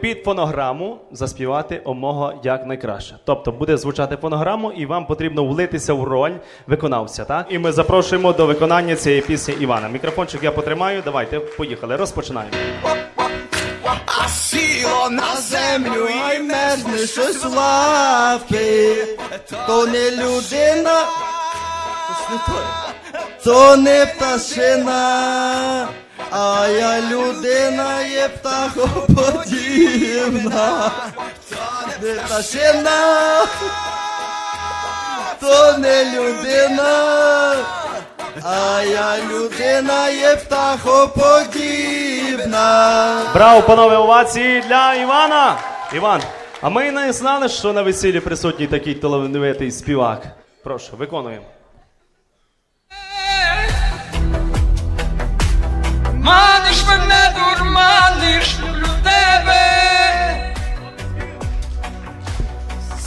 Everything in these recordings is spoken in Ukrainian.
під фонограму заспівати омого як найкраще. Тобто буде звучати фонограму, і вам потрібно влитися в роль виконавця. Так? І ми запрошуємо до виконання цієї пісні Івана. Мікрофончик я потримаю. Давайте, поїхали, розпочинаємо. А сіло на землю і мерзне щось лапи. То не людина, то не пташина, а я людина є птахоподібна. Не пташина, то не людина. А я людина є птахоподібна. Браво, панове, овації для Івана! Іван, а ми не знали, що на весіллі присутній такий талановитий співак. Прошу, виконуємо. Маниш мене, дурманиш, люблю тебе.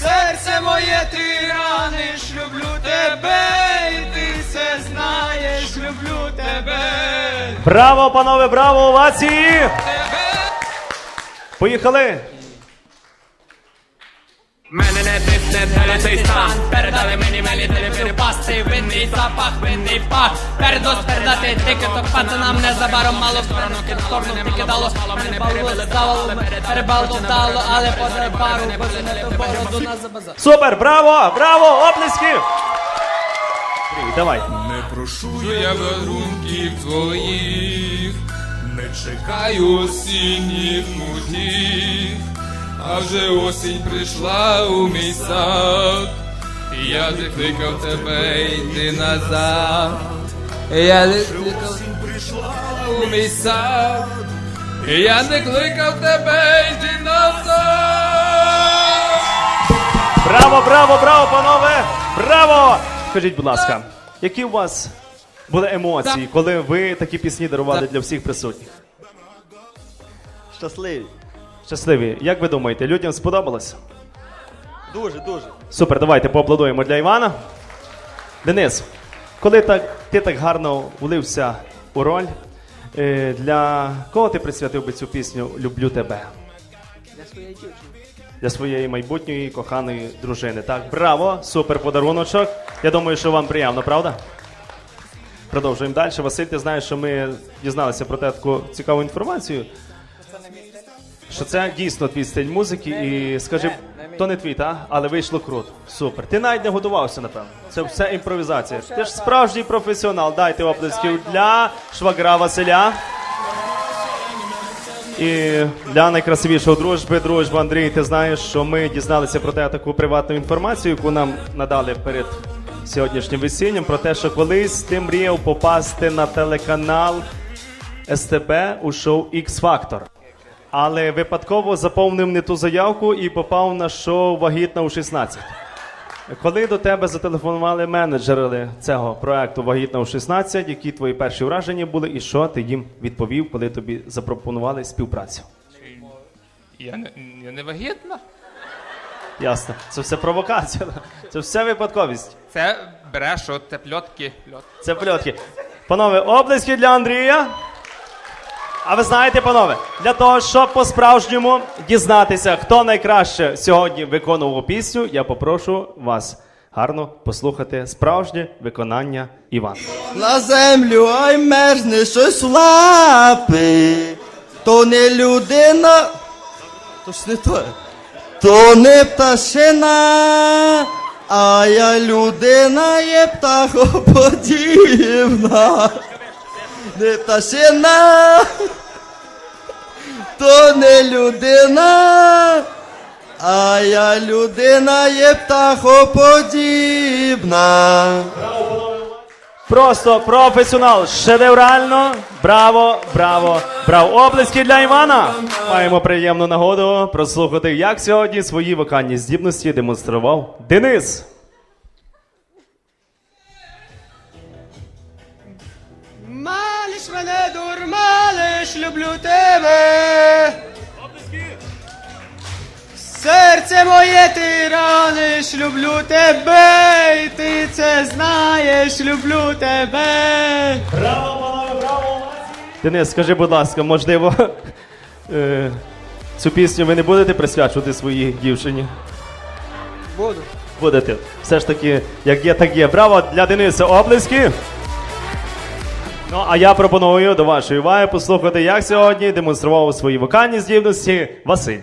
Серце моє ти раниш, люблю тебе, і ти все знаєш, люблю тебе. Браво, панове, браво, овації! Поїхали! Мене не тисне цей стан Передали мені мені перепасти Винний запах, винний пах Передос передати тикеток Пацанам незабаром мало в сторону Кид в сторону викидало Мене балу ставало Перебалдало, але поза пару Боже не то бороду на забазар Супер! Браво! Браво! Оплески! Давай. Не прошу я подарунків твоїх, не чекаю осінніх мутів, а вже осінь прийшла у мій сад, я не кликав тебе йти назад. Я не кликав осінь прийшла у мій сад, я не кликав тебе йти назад. Браво, браво, браво, панове! Браво! Скажіть, будь ласка, які у вас були емоції, коли ви такі пісні дарували для всіх присутніх? Щасливі. Щасливі. Як ви думаєте, людям сподобалось? Дуже, дуже. Супер, давайте поаплодуємо для Івана. Денис, коли так, ти так гарно влився у роль, е, для кого ти присвятив би цю пісню Люблю тебе? Для своєї дівчини. Для своєї майбутньої коханої дружини. Так, браво, супер подаруночок. Я думаю, що вам приємно, правда? Продовжуємо далі. Василь, ти знаєш, що ми дізналися про те таку цікаву інформацію. Що це дійсно твій стиль музики, і скажи, то не твій, та? але вийшло круто. Супер. Ти навіть не готувався, напевно. Це все імпровізація. Ти ж справжній професіонал. Дайте оплесків для швагра Василя. І для найкрасивішого дружби, дружба Андрій, ти знаєш, що ми дізналися про те таку приватну інформацію, яку нам надали перед сьогоднішнім весіллям, про те, що колись ти мріяв попасти на телеканал СТБ у шоу X Factor. Але випадково заповнив не ту заявку і попав на шоу Вагітна у 16. Коли до тебе зателефонували менеджери цього проекту Вагітна у 16, які твої перші враження були, і що ти їм відповів, коли тобі запропонували співпрацю? Я не, я не вагітна. Ясно, це все провокація, це все випадковість. Це береш от те пльотки. Пльот. Це пльотки. Панове, облески для Андрія. А ви знаєте, панове, для того, щоб по-справжньому дізнатися, хто найкраще сьогодні виконував пісню, я попрошу вас гарно послухати справжнє виконання Івана. На землю, ай мерзне щось лапи. То не людина, то ж не то. То не пташина, а я людина є птахоподібна. Не пташина, то не людина, а я людина є птахоподібна. Просто професіонал, шедеврально. Браво, браво, браво. Облески для Івана. Маємо приємну нагоду прослухати, як сьогодні свої вокальні здібності демонстрував Денис. Дурмалиш, люблю тебе. Серце моє ти раниш, люблю тебе, і ти це знаєш, люблю тебе. Браво, панове, браво! Денис, скажи, будь ласка, можливо, е, Цю пісню ви не будете присвячувати своїй дівчині? Буду. Будете. Все ж таки, як є, так є. Браво для Дениса Облески. Ну, а я пропоную до вашої уваги послухати, як сьогодні демонстрував свої вокальні здібності Василь.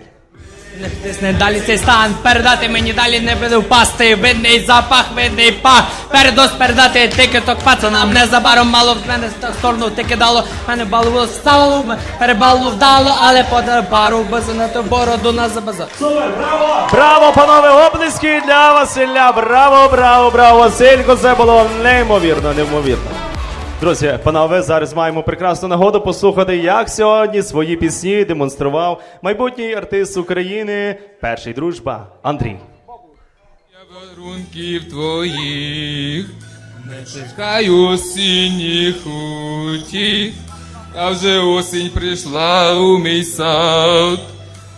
Не втисне далі цей стан, передати мені далі не буде впасти. Видний запах, видний пах. Передос передати тикеток пацанам. Незабаром мало в мене в сторону ти кидало. Мене балово ставало, перебало вдало, але подар пару базанато бороду на забазар. Браво, Браво, панове, облески для Василя! Браво, браво, браво, Василько! Це було неймовірно, неймовірно. Друзі, панове, зараз маємо прекрасну нагоду послухати, як сьогодні свої пісні демонстрував майбутній артист України, перший дружба Андрій. Я дарунків твоїх, не чекаю осінніх утіх, а вже осінь прийшла у мій сад.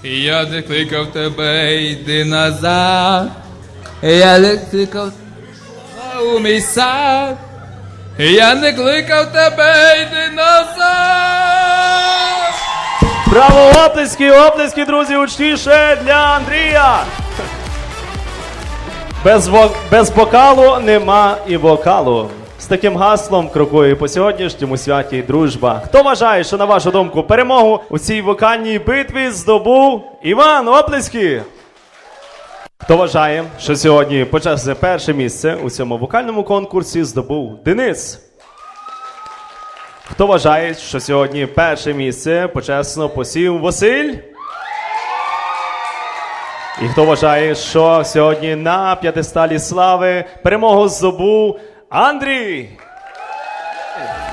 І я не кликав тебе, йди назад. Я не кликав у мій сад. Я не кликав тебе, йди назад. Браво, оплески, оплески, друзі, учніше для Андрія. Без, во- без вокалу нема і вокалу. З таким гаслом крокує по сьогоднішньому святі дружба. Хто вважає, що на вашу думку перемогу у цій вокальній битві здобув Іван Оплески? Хто вважає, що сьогодні почесне перше місце у цьому вокальному конкурсі здобув Денис? Хто вважає, що сьогодні перше місце почесно посів Василь? І хто вважає, що сьогодні на п'ятисталі слави перемогу здобув Андрій?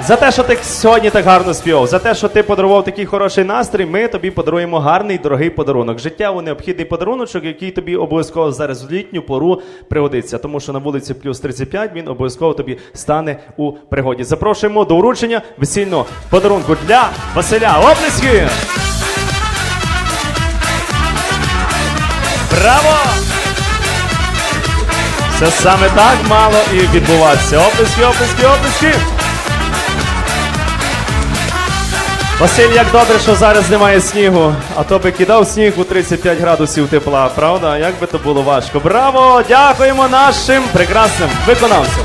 За те, що ти сьогодні так гарно співав, за те, що ти подарував такий хороший настрій, ми тобі подаруємо гарний дорогий подарунок. Життєво необхідний подаруночок, який тобі обов'язково зараз в літню пору пригодиться. Тому що на вулиці плюс 35 він обов'язково тобі стане у пригоді. Запрошуємо до вручення весільного подарунку для Василя. Оплески! Браво! Це саме так мало і відбуватися. Оплески, оплески, оплески! Василь, як добре, що зараз немає снігу, а то би кидав сніг у 35 градусів тепла, правда? Як би то було важко. Браво! Дякуємо нашим прекрасним виконавцям.